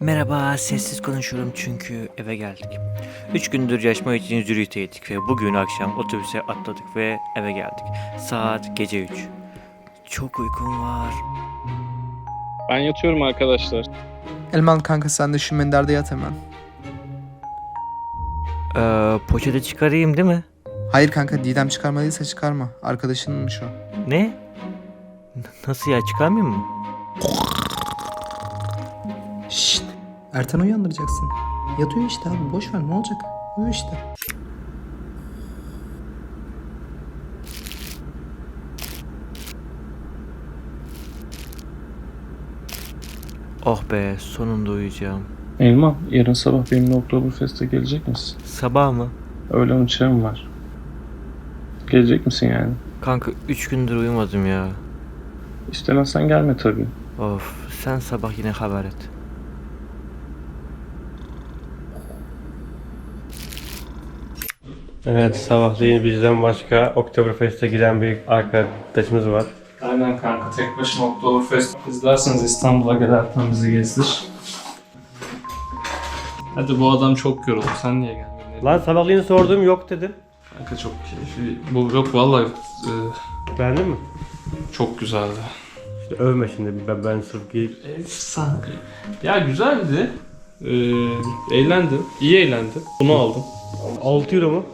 Merhaba, sessiz konuşuyorum çünkü eve geldik. Üç gündür yaşma için zürüyteydik ve bugün akşam otobüse atladık ve eve geldik. Saat gece 3. Çok uykum var. Ben yatıyorum arkadaşlar. Elman kanka sen de şu menderde yat hemen. Ee, poşeti çıkarayım değil mi? Hayır kanka Didem çıkarmadıysa çıkarma. Arkadaşınmış o. Ne? N- Nasıl ya çıkarmayayım mı? Ertan uyandıracaksın. Yatıyor işte abi boş ver ne olacak? Uyu işte. Oh be sonunda uyuyacağım. Elma, yarın sabah benimle Oktoberfest'e gelecek misin? Sabah mı? Öğlen uçağım var. Gelecek misin yani? Kanka 3 gündür uyumadım ya. İstemezsen gelme tabii. Of sen sabah yine haber et. Evet sabahleyin bizden başka Oktoberfest'e giden bir arkadaşımız var. Aynen kanka, tek başına Oktoberfest izlerseniz İstanbul'a gel Ertan bizi gezdir. Hadi bu adam çok yoruldu, sen niye gelmedin? Lan sabahleyin sordum yok dedin. Kanka çok keyifli. Bu yok vallahi e, Beğendin mi? çok güzeldi. İşte övme şimdi ben, ben sırf giyip Efsane. Ya güzeldi. Ee, eğlendim. İyi eğlendim. Bunu aldım. 6 euro mu?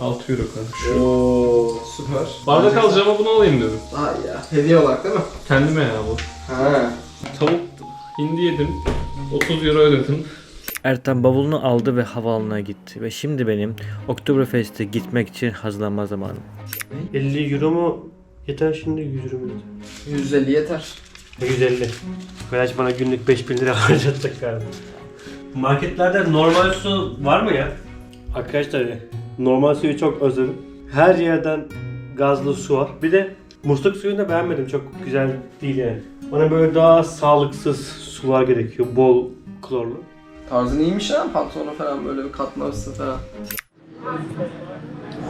6 euro kanka. Oo süper. Bardak alacağıma bunu alayım dedim. Daha ya. Hediye olarak değil mi? Kendime ya bu. Ha. Tavuk hindi yedim. 30 euro ödedim. Ertan bavulunu aldı ve havaalanına gitti. Ve şimdi benim Oktoberfest'e gitmek için hazırlanma zamanım. 50 euro mu? Yeter şimdi 100 euro mu yeter? 150 yeter. 150. Arkadaş bana günlük 5000 lira harcatacak galiba. Marketlerde normal su var mı ya? Arkadaşlar normal suyu çok özledim. Her yerden gazlı su var. Bir de musluk suyunu da beğenmedim. Çok güzel değil yani. Bana böyle daha sağlıksız sular gerekiyor. Bol klorlu. Tarzın iyiymiş ha pantolonu falan böyle bir katlamışsın falan.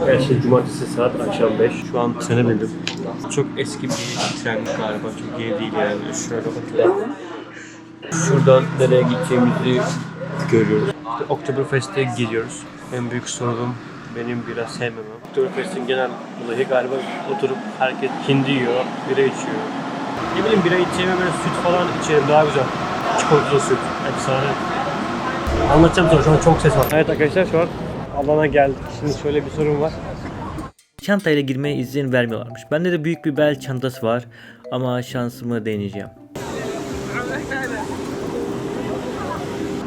Evet şimdi cumartesi saat akşam 5. Şu an sene bildim. Çok eski bir tren galiba. Çok yeni değil yani. Şöyle bakalım. Şuradan nereye gideceğimizi görüyoruz. İşte Oktoberfest'e gidiyoruz. En büyük sorunum benim biraz sevmemem. Oktoberfest'in genel olayı galiba oturup herkes hindi yiyor, bira içiyor. Ne bileyim bira içeyim böyle süt falan içelim daha güzel. Çikolatalı süt, efsane. Anlatacağım sonra şu an çok ses var. Evet arkadaşlar şu an alana geldik. Şimdi şöyle bir sorun var. Çantayla girmeye izin vermiyorlarmış. Bende de büyük bir bel çantası var ama şansımı deneyeceğim.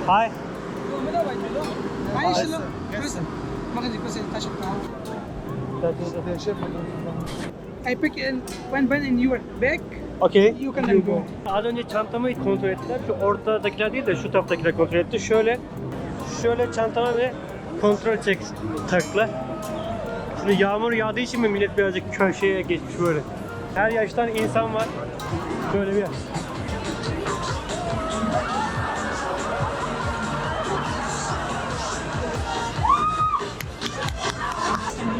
Hi. Hi. Hi magazine because it touched it now. I pick in one band in your back. Okay. You can then go. Az önce çantamı kontrol ettiler. Şu ortadakiler değil de şu taraftakiler kontrol etti. Şöyle şöyle çantama bir kontrol çek taktılar. Şimdi yağmur yağdığı için mi millet birazcık köşeye geçmiş böyle. Her yaştan insan var. Böyle bir yer.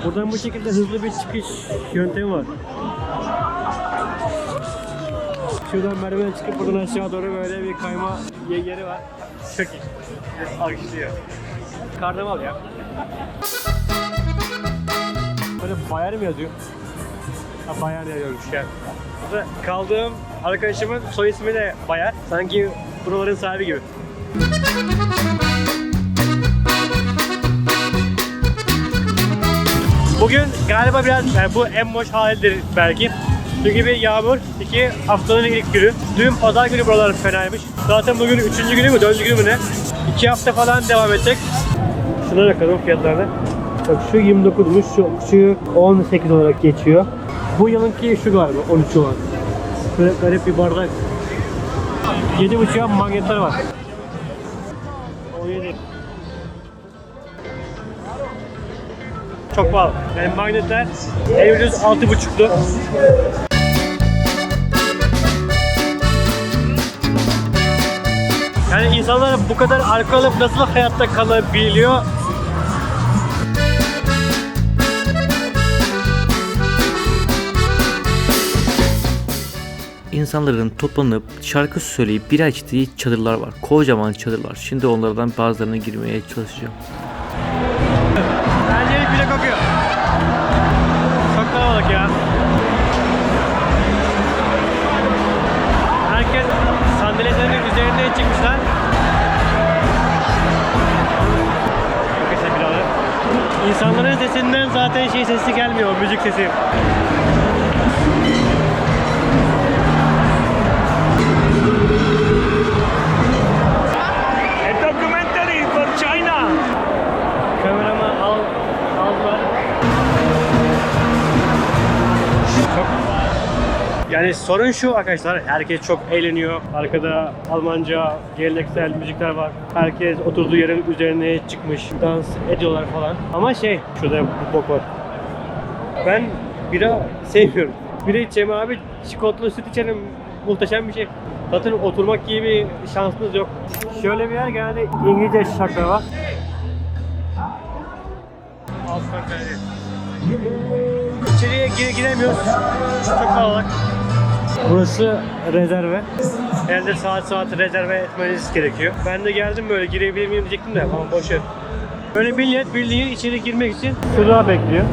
Buradan bu şekilde hızlı bir çıkış yöntemi var. Şuradan merdiven çıkıp buradan aşağı doğru böyle bir kayma ye- yeri var. Çok iyi. Alkışlıyor. Karnaval ya. Böyle bayar mı yazıyor? Ha bayar yazıyormuş yani. Burada kaldığım arkadaşımın soy ismi de Bayar. Sanki buraların sahibi gibi. Bugün galiba biraz yani bu en boş halidir belki. Çünkü bir yağmur, iki haftanın ilk günü. Dün pazar günü buralar fenaymış. Zaten bugün üçüncü günü mü, dördüncü günü mü ne? İki hafta falan devam edecek. Şuna bakalım fiyatlarına. Bak şu 29'muş, şu, şu 18 olarak geçiyor. Bu yılınki şu galiba 13 olan. Böyle garip bir bardak. 7.5'a magnetler var. Çok pahalı. Yani magnetler en ucuz 6.5'tu. Yani insanlar bu kadar alkol alıp nasıl hayatta kalabiliyor? insanların toplanıp şarkı söyleyip bira içtiği çadırlar var. Kocaman çadırlar. Şimdi onlardan bazılarına girmeye çalışacağım. Bence bile kokuyor. Çok kalabalık ya. Herkes sandalyelerin üzerine çıkmışlar. İnsanların sesinden zaten şey sesi gelmiyor, müzik sesi. Yani sorun şu arkadaşlar, herkes çok eğleniyor. Arkada Almanca, geleneksel müzikler var. Herkes oturduğu yerin üzerine çıkmış, dans ediyorlar falan. Ama şey, şurada bu bok var. Ben bira sevmiyorum. Bira içeceğim abi, çikolatalı süt içerim. Muhteşem bir şey. Zaten oturmak gibi bir şansınız yok. Şöyle bir yer geldi, İngilizce şarkılar var. İçeriye gire giremiyoruz. Çok kalabalık. Burası rezerve. Elde saat saat rezerve etmeniz gerekiyor. Ben de geldim böyle girebilir miyim diyecektim de ama boş ver. Böyle millet bildiğin içeri girmek için şurada bekliyor.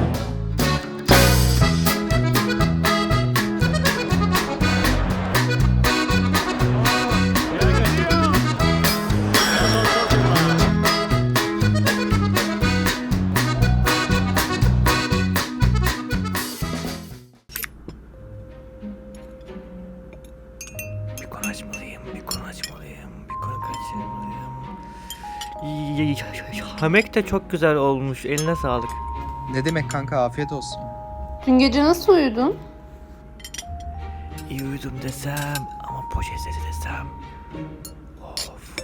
Yemek de çok güzel olmuş. Eline sağlık. Ne demek kanka afiyet olsun. Dün gece nasıl uyudun? İyi uyudum desem ama poşet sesi desem. Of.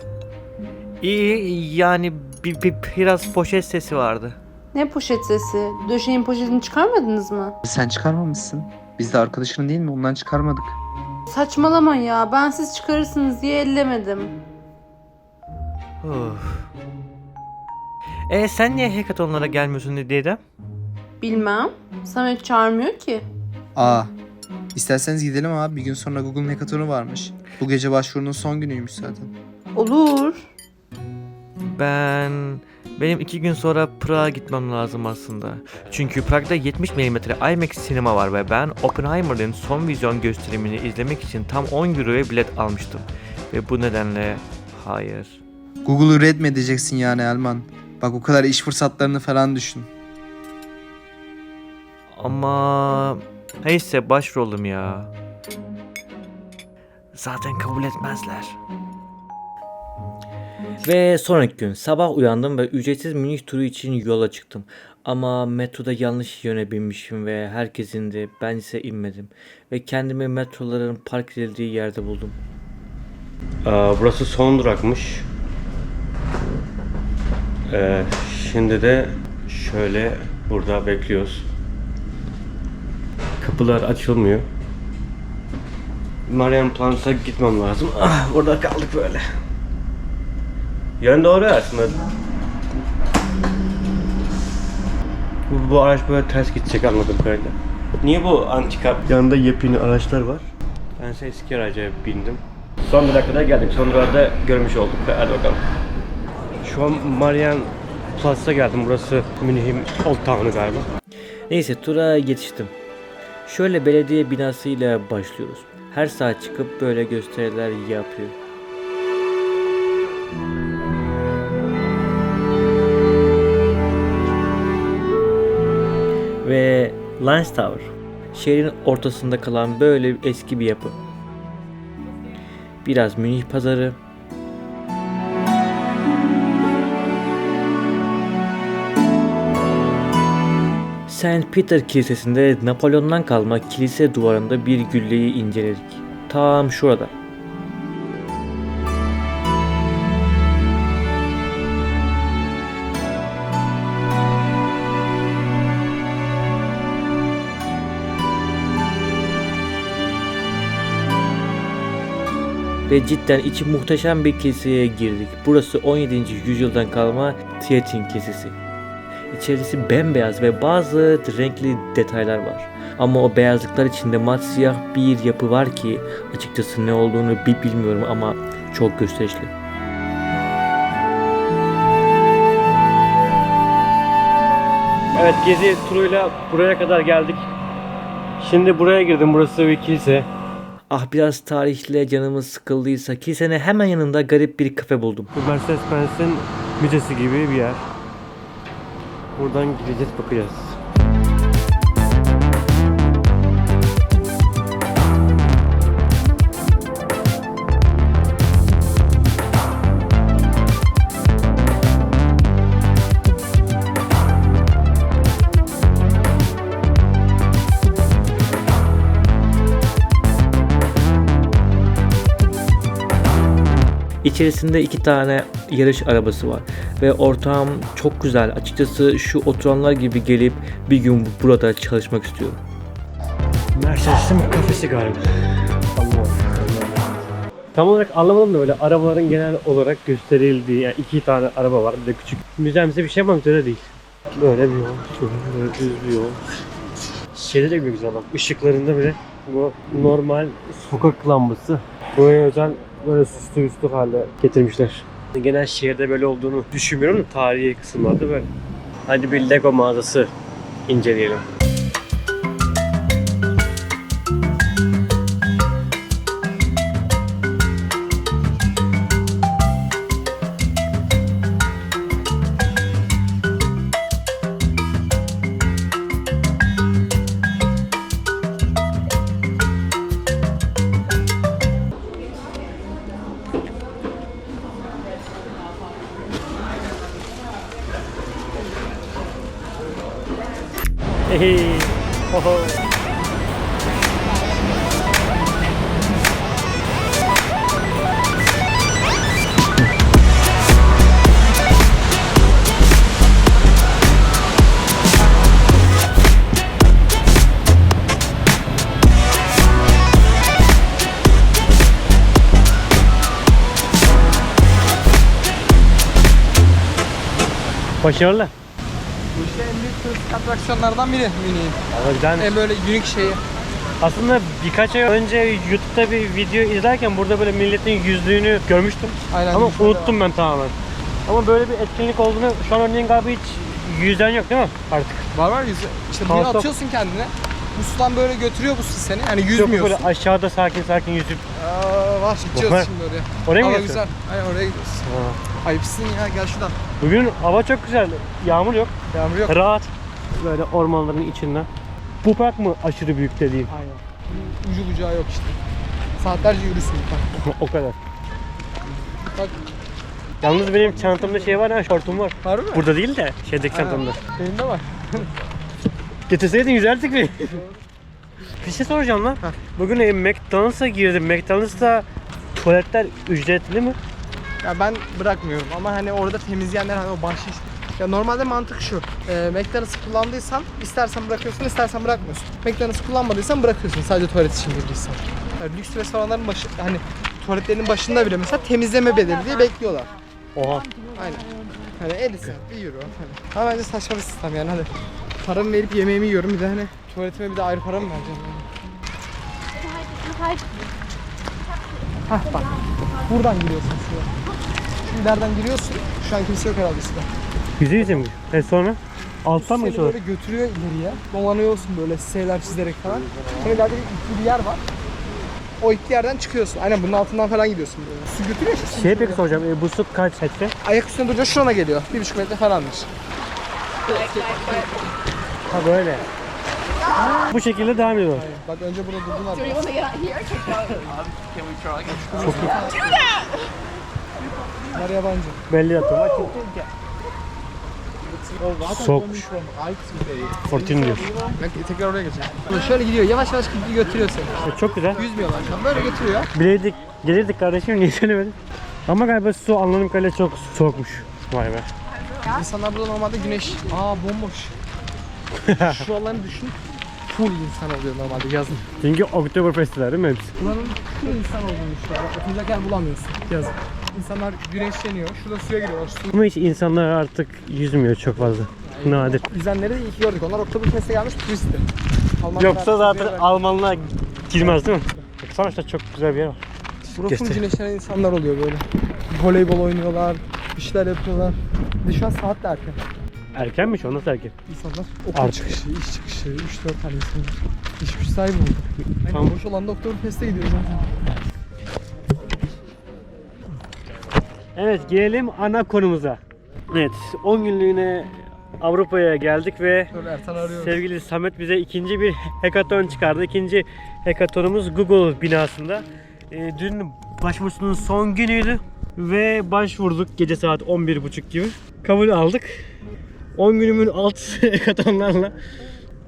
İyi yani bir, bir, biraz poşet sesi vardı. Ne poşet sesi? Döşeğin poşetini çıkarmadınız mı? Sen çıkarmamışsın. Biz de arkadaşın değil mi? Ondan çıkarmadık. Saçmalama ya. Ben siz çıkarırsınız diye ellemedim. Of. E sen niye hackathonlara gelmiyorsun Didem? Bilmem. Samet çağırmıyor ki. Aa. İsterseniz gidelim abi. Bir gün sonra Google'ın hackathonu varmış. Bu gece başvurunun son günüymüş zaten. Olur. Ben... Benim iki gün sonra Prag'a gitmem lazım aslında. Çünkü Prag'da 70 mm IMAX sinema var ve ben Oppenheimer'ın son vizyon gösterimini izlemek için tam 10 euroya bilet almıştım. Ve bu nedenle hayır. Google'u red mi edeceksin yani Elman? Bak o kadar iş fırsatlarını falan düşün. Ama neyse başrolüm ya. Zaten kabul etmezler. Ve sonraki gün sabah uyandım ve ücretsiz Münih turu için yola çıktım. Ama metroda yanlış yöne binmişim ve herkes indi. Ben ise inmedim. Ve kendimi metroların park edildiği yerde buldum. burası son durakmış. Ee, şimdi de şöyle burada bekliyoruz. Kapılar açılmıyor. Marian Plans'a gitmem lazım. Ah, burada kaldık böyle. Yön doğru aslında. Bu, bu araç böyle ters gidecek anladım kadarıyla. Niye bu antika? Yanında yepyeni araçlar var. Ben ise eski araca bindim. Son bir dakikada geldik. Son durada görmüş olduk. Hadi bakalım. Şu an Marian Plus'a geldim. Burası Münih'in Old Town'u galiba. Neyse tura yetiştim. Şöyle belediye binasıyla başlıyoruz. Her saat çıkıp böyle gösteriler yapıyor. Ve Lance Tower. Şehrin ortasında kalan böyle eski bir yapı. Biraz Münih pazarı, St. Peter Kilisesi'nde Napolyon'dan kalma kilise duvarında bir gülleyi inceledik. Tam şurada. Ve cidden içi muhteşem bir kiliseye girdik. Burası 17. yüzyıldan kalma Tietin Kilisesi. İçerisi bembeyaz ve bazı renkli detaylar var. Ama o beyazlıklar içinde mat siyah bir yapı var ki açıkçası ne olduğunu bir bilmiyorum ama çok gösterişli. Evet gezi turuyla buraya kadar geldik. Şimdi buraya girdim. Burası bir kilise. Ah biraz tarihle canımız sıkıldıysa kilisenin hemen yanında garip bir kafe buldum. Bu Mercedes-Benz'in müzesi gibi bir yer. Buradan gideceğiz bakacağız. İçerisinde iki tane yarış arabası var ve ortam çok güzel. Açıkçası şu oturanlar gibi gelip bir gün burada çalışmak istiyorum. Mercedes'in kafesi galiba. Tam olarak anlamadım da böyle arabaların genel olarak gösterildiği yani iki tane araba var bir de küçük müzemsi bir şey ama müze de değil. Böyle bir yol, böyle düz bir yol. Şeyde de güzel adam. Işıklarında bile bu normal sokak lambası. Buraya özel böyle süslü üstü hale getirmişler. Genel şehirde böyle olduğunu düşünmüyorum da tarihi kısımlarda böyle. Hadi bir Lego mağazası inceleyelim. Başarılı. Bu işte en büyük turistik atraksiyonlardan biri Münih'in. Güzelmiş. En böyle unik şeyi. Aslında birkaç ay önce YouTube'da bir video izlerken burada böyle milletin yüzlüğünü görmüştüm. Aynen. Ama unuttum ben tamamen. Ama böyle bir etkinlik olduğunu şu an örneğin galiba hiç yüzden yok değil mi artık? Var var yüzü. İşte Kalsa- atıyorsun kendine. Bu sudan böyle götürüyor bu su seni. Yani Yok yüzmüyorsun. böyle aşağıda sakin sakin yüzüp. Aa, var Var. şimdi oraya. Oraya mı Hava gidiyorsun? güzel. Aynen oraya gidiyoruz. Ayıpsın ya gel şuradan. Bugün hava çok güzel. Yağmur yok. Yağmur yok. Rahat. Böyle ormanların içinden. Bu park mı aşırı büyük dediğin? Aynen. Ucu bucağı yok işte. Saatlerce yürüsün bak. o kadar. Bak Yalnız benim çantamda şey var ha şortum var. var mı? Burada değil de şeydeki Ha. çantamda. Benim de var. Getirseydin yüzerdik mi? bir şey soracağım lan. Heh. Bugün e, McDonald's'a girdim. McDonald's'ta tuvaletler ücretli mi? Ya ben bırakmıyorum ama hani orada temizleyenler hani o bahşiş. Ya normalde mantık şu. E, McDonald's kullandıysan istersen bırakıyorsun istersen bırakmıyorsun. McDonald's kullanmadıysan bırakıyorsun sadece tuvalet için girdiysen. Yani lüks restoranların başı hani tuvaletlerinin başında bile mesela temizleme bedeli diye bekliyorlar. Oha. Aynen. Hani 50 cent, 1 euro. Hani. Ama bence saçma bir sistem yani hadi. Paramı verip yemeğimi yiyorum bir de hani tuvaletime bir de ayrı para mı vereceğim yani? Hah bak. Buradan giriyorsun şuraya. Şu ileriden giriyorsun. Şu an kimse yok herhalde suda. Yüzü yüze mi? E sonra? Alttan mı Seni geçiyorlar? böyle götürüyor ileriye. Dolanıyorsun böyle şeyler çizerek falan. Sonra ileride bir ikili bir yer var. O ikili yerden çıkıyorsun. Aynen bunun altından falan gidiyorsun böyle. Su götürüyor işte. seni Şey peki soracağım. E, bu su kaç metre? Ayak üstüne durunca şurana geliyor. Bir buçuk metre falandır. Ha böyle. Bu şekilde devam ediyor. Bak önce burada durdular. Bunlar yabancı. Belli yaptım. Soğukmuş. Fortun diyor. Bak tekrar oraya geçeceğim. Şöyle gidiyor yavaş yavaş götürüyor seni. E, çok güzel. Yüzmüyorlar şu an böyle götürüyor. Bileydik, gelirdik kardeşim niye söylemedin? Ama galiba su anladığım kadarıyla çok soğukmuş. Vay be. İnsanlar burada normalde güneş. Aa bomboş. Şu alanı düşün. Full insan oluyor normalde yazın. Çünkü Oktoberfest'ler değil mi hepsi? Buranın full insan olduğunu şu an. Oturacak yer bulamıyorsun yazın. İnsanlar güneşleniyor. Şurada suya giriyorlar. Su Ama hiç insanlar artık yüzmüyor çok fazla. nadir. Yüzenleri de iyi ki gördük. Onlar Oktoberfest'e gelmiş turistti. Almanlar Yoksa zaten Almanlar girmez değil mi? Sonuçta çok güzel bir yer var. Burada full güneşlenen insanlar oluyor böyle. Voleybol oynuyorlar, işler yapıyorlar. Bir de şu an saat de erken. Erkenmiş o nasıl erken? İnsanlar okul Artık. çıkışı, iş çıkışı, 3-4 tane insan var. İş güç sahibi oldu. Aynen Tamam. boş olan da Oktoberfest'e gidiyoruz zaten. Evet gelelim ana konumuza. Evet 10 günlüğüne Avrupa'ya geldik ve Dur Ertan arıyor. sevgili Samet bize ikinci bir hackathon çıkardı. İkinci hackathonumuz Google binasında. Ee, dün başvurusunun son günüydü ve başvurduk gece saat 11.30 gibi. Kabul aldık. 10 günümün alt hackathonlarla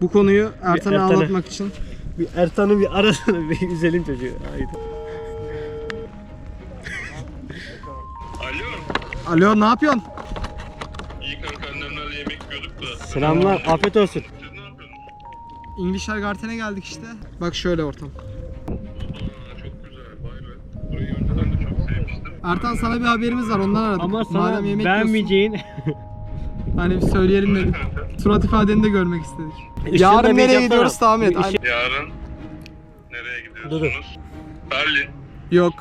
Bu konuyu Ertan'a Ertan'a. anlatmak için. bir Ertan'ı bir arasını bir üzelim çocuğu. Haydi. Alo. Alo ne yapıyorsun? İyi kanka annemlerle yemek yiyorduk da. Selamlar, afiyet olsun. Siz ne yapıyorsunuz? İngilizler Garten'e geldik işte. Bak şöyle ortam. Aa, çok güzel vay be. Burayı önceden de çok sevmiştim. Ertan sana bir haberimiz var ondan aradık. Ama sana Madem yemek yiyorsun, beğenmeyeceğin hani bir söyleyelim dedik. Surat ifadeni de görmek istedik. Yarın nereye gidiyoruz tahmin et. Bir ışık- Yarın nereye gidiyorsunuz? Berlin. Yok.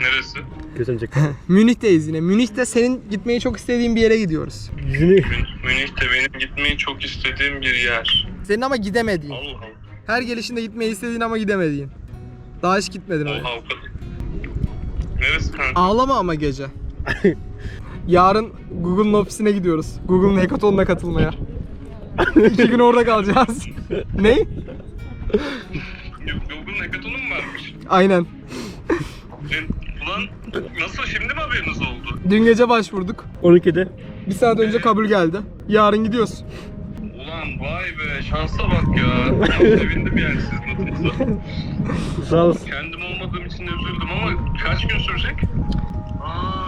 Neresi? Götürecek. Münih'teyiz yine. Münih'te senin gitmeyi çok istediğin bir yere gidiyoruz. Yüzünü Mün- Münih'te benim gitmeyi çok istediğim bir yer. Senin ama gidemediğin. Allah Allah. Her gelişinde gitmeyi istediğin ama gidemediğin. Daha hiç gitmedin oraya. Oha o kadar. Neresi kanka? Ağlama ama gece. Yarın Google'ın ofisine gidiyoruz. Google'ın hackathon'una katılmaya. İki gün orada kalacağız. ne? Google'un hackathonu mu varmış? Aynen. E, ulan nasıl şimdi mi haberiniz oldu? Dün gece başvurduk. 12'de. Bir saat önce kabul geldi. Yarın gidiyoruz. Ulan vay be şansa bak ya. Çok sevindim yani sizin adınıza. Sağ olasın. Kendim olmadığım için de üzüldüm ama kaç gün sürecek? Aa,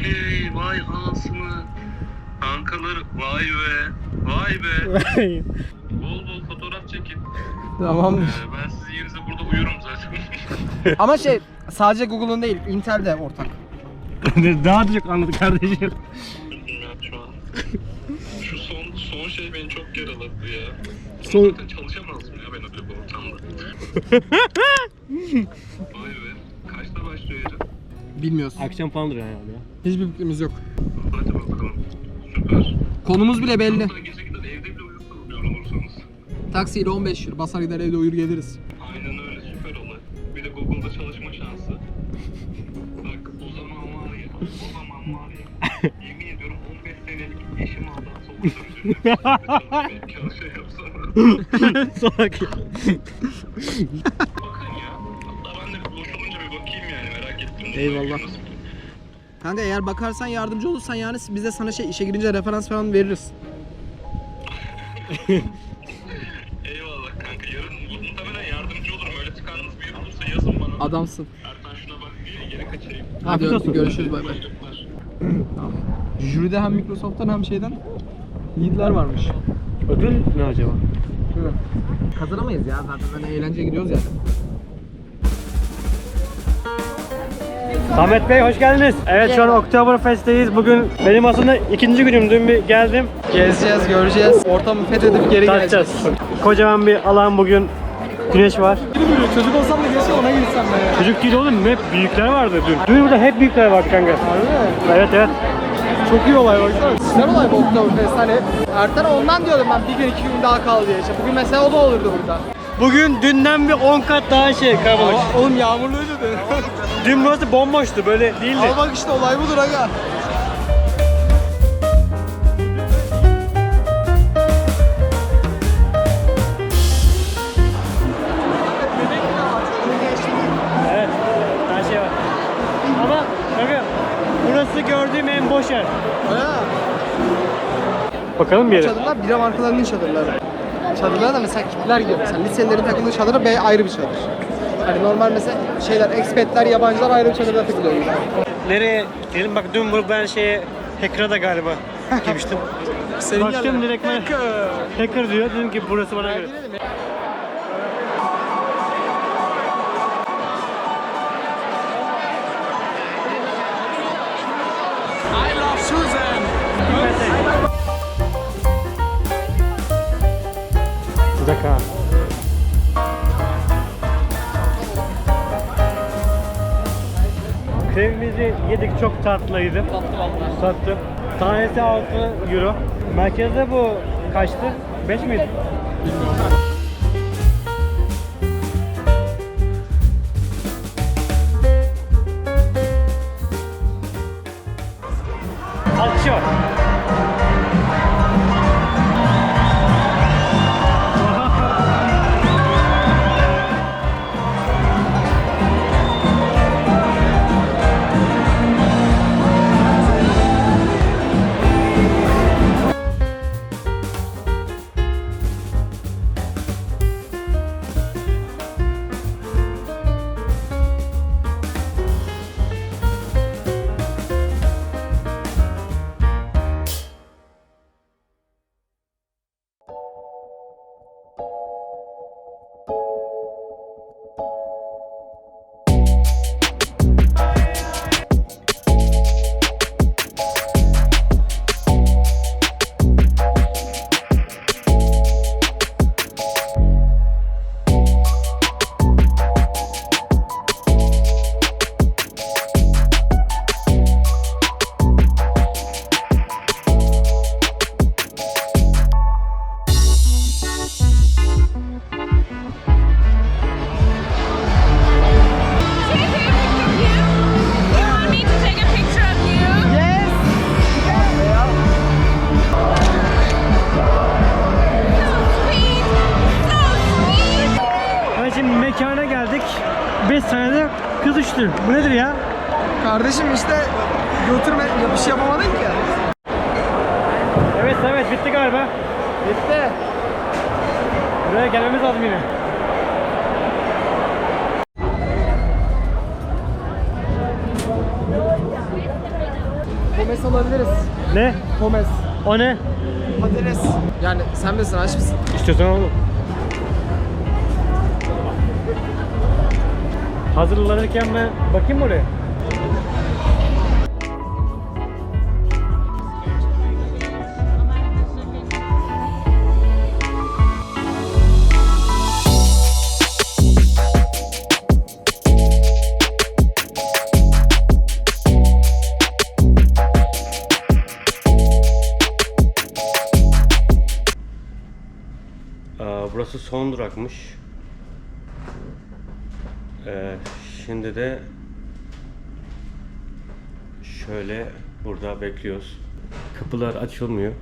okey. Vay anasını. Kankalar vay be. Vay be. Bol bol fotoğraf çekin. Tamamdır. Ee, ben sizin yerinize burada uyurum zaten. Ama şey sadece Google'ın değil Intel de ortak. Daha da çok anladı kardeşim. Bilmiyorum şu an. Şu son son şey beni çok yaraladı ya. Son- Zaten çalışamazdım ya ben öyle bir ortamda. Bilmiyoruz. Akşam falandır yani ya. Hiçbir fikrimiz yok. Hadi bakalım. Süper. Konumuz bile belli. Gece gider evde bile uyursanız yorulursanız. Taksiyle 15 euro. Basar gider evde uyur geliriz. Aynen öyle süper olay. Bir de Google'da çalışma şansı. Bak o zaman var ya, o zaman var ya. Yemin ediyorum 15 senelik eşim aldan sonra döneceğim. Belki şey yapsana. Sonraki. Bakın ya. Hatta ben de bir boş olunca bir bakayım yani merak ettim. Eyvallah. Kanka eğer bakarsan yardımcı olursan yani biz de sana şey işe girince referans falan veririz. Eyvallah kanka. Yarın muhtemelen yardımcı olurum. Öyle tıkandığınız bir yer olursa yazın bana. Adamsın. Ertan şuna bak diye geri kaçayım. Hadi Afiyet olsun. görüşürüz bay bay. Jüride hem Microsoft'tan hem şeyden yiğitler varmış. Ödül ne acaba? Kazanamayız ya zaten hani eğlenceye gidiyoruz yani. Samet Bey hoş geldiniz. Evet şu an Oktoberfest'teyiz. Bugün benim aslında ikinci günüm. Dün bir geldim. Gezeceğiz, göreceğiz. Ortamı fethedip geri Tartacağız. geleceğiz. Kocaman bir alan bugün. Güneş var. Çocuk olsam da keşke ona gitsem ben. Çocuk değil oğlum. Hep büyükler vardı dün. Dün burada hep büyükler vardı kanka. Harbi mi? Evet evet. Çok iyi olay baksana. Güzel olay bu Oktoberfest hani. Ertan'a ondan diyordum ben bir gün iki gün daha kal diye. İşte bugün mesela o da olurdu burada. Bugün dünden bir 10 kat daha şey. Aa, oğlum yağmurluydu dün. Dün burası bomboştu böyle değildi. Ama bak işte olay budur aga. Evet. Her şey var. Ama kanka burası gördüğüm en boş yer. Ha. Bakalım bir yere. Çadırlar bira markalarının çadırları. Çadırlara da mesela kitler gidiyor mesela. Liselilerin takıldığı çadıra B ayrı bir çadır. Hani normal mesela şeyler, expatler, yabancılar ayrı bir çadırda takılıyor. Nereye? Dedim bak dün bu ben şeye hacker'a da galiba girmiştim. Senin Baktım direkt bana hacker diyor. Dedim ki burası bana göre. Sıcak ha. Krevimizi yedik çok tatlıydı. Tatlı valla. Tatlı. Tanesi 6 euro. Merkezde bu kaçtı? 5 miydi? Kardeşim işte götürme bir şey yapamadın ki. Evet evet bitti galiba. Bitti. Buraya gelmemiz lazım yine. Pomes alabiliriz. Ne? Pomes. O ne? Patates. Yani sen misin aç mısın? İstiyorsan oğlum. Hazırlanırken ben bakayım oraya? Son durakmış. Ee, şimdi de şöyle burada bekliyoruz. Kapılar açılmıyor.